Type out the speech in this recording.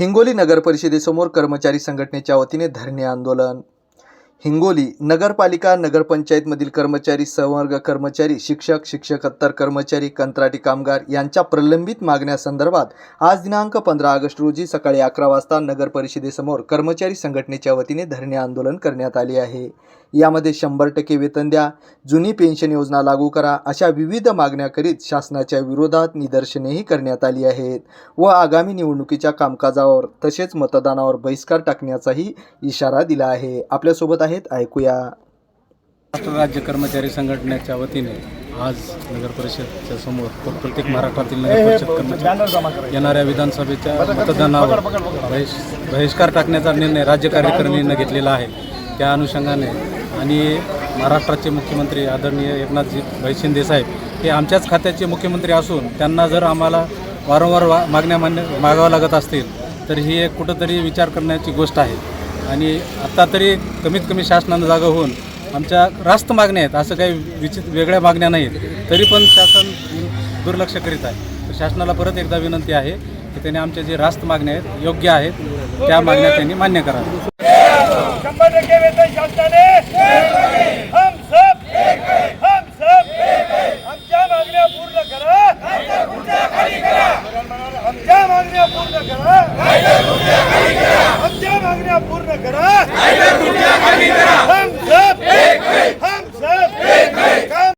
हिंगोली नगर परिषदेसमोर कर्मचारी संघटनेच्या वतीने धरणे आंदोलन. हिंगोली नगरपालिका नगरपंचायतमधील कर्मचारी संवर्ग कर्मचारी शिक्षक शिक्षकत्तर कर्मचारी कंत्राटी कामगार यांच्या प्रलंबित मागण्यासंदर्भात आज दिनांक पंधरा ऑगस्ट रोजी सकाळी अकरा वाजता नगर परिषदेसमोर कर्मचारी संघटनेच्या वतीने धरणे आंदोलन करण्यात आले आहे. यामध्ये शंभर टक्के वेतन द्या. जुनी पेन्शन योजना लागू करा. अशा विविध मागण्या करीत शासनाच्या विरोधात निदर्शनेही करण्यात आली आहेत. व आगामी निवडणुकीच्या कामकाजावर तसेच मतदानावर बहिष्कार टाकण्याचाही इशारा दिला आहे. आपल्यासोबत आहेत ऐकूया. महाराष्ट्र राज्य कर्मचारी संघटनेच्या वतीने आज नगर परिषदच्या समोर प्र- प्रत्येक महाराष्ट्रातील नगर परिषद कर्मचारी येणाऱ्या विधानसभेच्या मतदानावर बहिष बहिष्कार टाकण्याचा निर्णय राज्य कार्यकारिणीनं घेतलेला आहे. त्या अनुषंगाने आणि महाराष्ट्राचे मुख्यमंत्री आदरणीय एकनाथजी भाई शिंदे हे आमच्याच खात्याचे मुख्यमंत्री असून त्यांना जर आम्हाला वारंवार वा मागण्या मान्य मागाव्या लागत असतील तर ही एक कुठंतरी विचार करण्याची गोष्ट आहे. आणि आत्ता तरी कमीत कमी शासनानं जागा होऊन आमच्या रास्त मागण्या आहेत असं काही विचित वेगळ्या मागण्या नाहीत. तरी पण शासन दुर्लक्ष करीत आहे. तर शासनाला परत एकदा विनंती आहे की त्यांनी आमच्या जे रास्त मागण्या आहेत योग्य आहेत त्या मागण्या त्यांनी मान्य कराव्या आमच्या मागण्या पूर्ण करा. आमच्या मागण्या पूर्ण करा.